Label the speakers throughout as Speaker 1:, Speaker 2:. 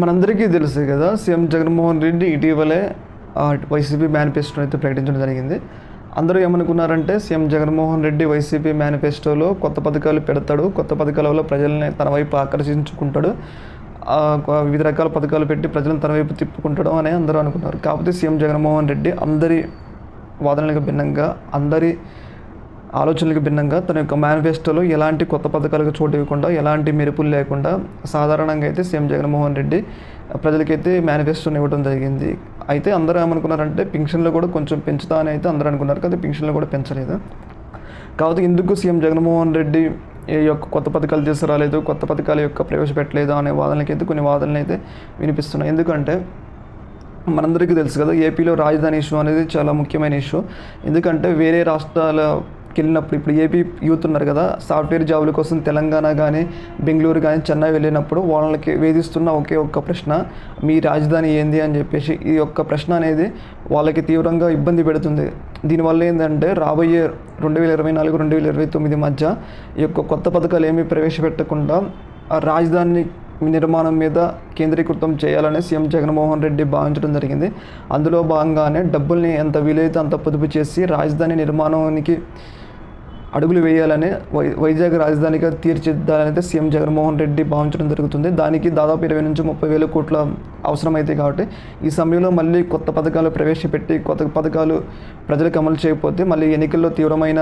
Speaker 1: మనందరికీ తెలుసు కదా సీఎం జగన్మోహన్ రెడ్డి ఇటీవలే వైసీపీ మేనిఫెస్టోని అయితే ప్రకటించడం జరిగింది. అందరూ ఏమనుకున్నారంటే సీఎం జగన్మోహన్ రెడ్డి వైసీపీ మేనిఫెస్టోలో కొత్త పథకాలు పెడతాడు కొత్త పథకాల వల్ల ప్రజల్ని తన వైపు ఆకర్షించుకుంటాడు వివిధ రకాల పథకాలు పెట్టి ప్రజలను తన వైపు తిప్పుకుంటాడు అని అందరూ అనుకున్నారు. కాకపోతే సీఎం జగన్మోహన్ రెడ్డి అందరి వాదనలకు భిన్నంగా అందరి ఆలోచనలకు భిన్నంగా తన యొక్క మేనిఫెస్టోలో ఎలాంటి కొత్త పథకాలకు చోటు ఇవ్వకుండా ఎలాంటి మెరుపులు లేకుండా సాధారణంగా అయితే సీఎం జగన్మోహన్ రెడ్డి ప్రజలకైతే మేనిఫెస్టోని ఇవ్వడం జరిగింది. అయితే అందరూ ఏమనుకున్నారంటే పెన్షన్లు కూడా కొంచెం పెంచుతా అని అయితే అందరూ అనుకున్నారు. కానీ పెన్షన్లు కూడా పెంచలేదు. కాకపోతే ఎందుకు సీఎం జగన్మోహన్ రెడ్డి ఏ యొక్క కొత్త పథకాలు తీసుకురాలేదు కొత్త పథకాల యొక్క ప్రవేశపెట్టలేదు అనే వాదనలకైతే కొన్ని వాదనలు అయితే వినిపిస్తున్నాయి. ఎందుకంటే మనందరికీ తెలుసు కదా ఏపీలో రాజధాని ఇష్యూ అనేది చాలా ముఖ్యమైన ఇష్యూ ఎందుకంటే వేరే రాష్ట్రాల వెళ్ళినప్పుడు ఇప్పుడు ఏపీ యూత్ ఉన్నారు కదా సాఫ్ట్వేర్ జాబుల కోసం తెలంగాణ కానీ బెంగళూరు కానీ చెన్నై వెళ్ళినప్పుడు వాళ్ళకి వేధిస్తున్న ఒకే ఒక్క ప్రశ్న మీ రాజధాని ఏంది అని చెప్పేసి ఈ యొక్క ప్రశ్న అనేది వాళ్ళకి తీవ్రంగా ఇబ్బంది పెడుతుంది. దీనివల్ల ఏంటంటే రాబోయే రెండు వేల ఇరవై నాలుగు రెండు వేల ఇరవై తొమ్మిది మధ్య ఈ యొక్క కొత్త పథకాలు ఏమీ ప్రవేశపెట్టకుండా ఆ రాజధాని నిర్మాణం మీద కేంద్రీకృతం చేయాలని సీఎం జగన్మోహన్ రెడ్డి భావించడం జరిగింది. అందులో భాగంగానే డబ్బుల్ని ఎంత వీలైతే అంత పొదుపు చేసి రాజధాని నిర్మాణానికి అడుగులు వేయాలని వై వైజాగ్ రాజధానిగా తీర్చిదిద్దాలని సీఎం జగన్మోహన్ రెడ్డి భావించడం జరుగుతుంది. దానికి దాదాపు ఇరవై నుంచి ముప్పై వేల కోట్ల అవసరమైతే కాబట్టి ఈ సమయంలో మళ్ళీ కొత్త పథకాలు ప్రవేశపెట్టి కొత్త పథకాలు ప్రజలకు అమలు చేయకపోతే మళ్ళీ ఎన్నికల్లో తీవ్రమైన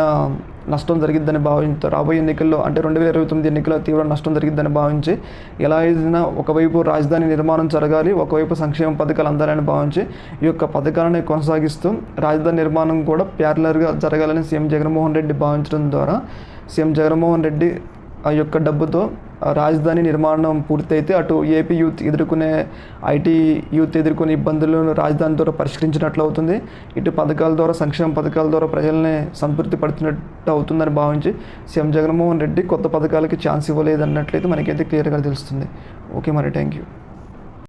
Speaker 1: నష్టం జరిగిద్దని భావించి రాబోయే ఎన్నికల్లో అంటే రెండు వేల ఇరవై తొమ్మిది ఎన్నికల్లో తీవ్ర నష్టం జరిగిద్దని భావించి ఎలా అయినా ఒకవైపు రాజధాని నిర్మాణం జరగాలి ఒకవైపు సంక్షేమ పథకాలు అందాలని భావించి ఈ యొక్క పథకాలను కొనసాగిస్తూ రాజధాని నిర్మాణం కూడా ప్యారలర్గా జరగాలని సీఎం జగన్మోహన్ రెడ్డి భావించడం ద్వారా సీఎం జగన్మోహన్ రెడ్డి ఆ యొక్క డబ్బుతో రాజధాని నిర్మాణం పూర్తయితే అటు ఏపీ యూత్ ఎదుర్కొనే ఐటీ యూత్ ఎదుర్కొనే ఇబ్బందులను రాజధాని ద్వారా పరిష్కరించినట్లు అవుతుంది. ఇటు పథకాల ద్వారా సంక్షేమ పథకాల ద్వారా ప్రజల్ని సంతృప్తి పడుతున్నట్టు అవుతుందని భావించి సీఎం జగన్మోహన్ రెడ్డి కొత్త పథకాలకి ఛాన్స్ ఇవ్వలేదు అన్నట్లయితే మనకైతే క్లియర్గా తెలుస్తుంది. ఓకే మరి థ్యాంక్ యూ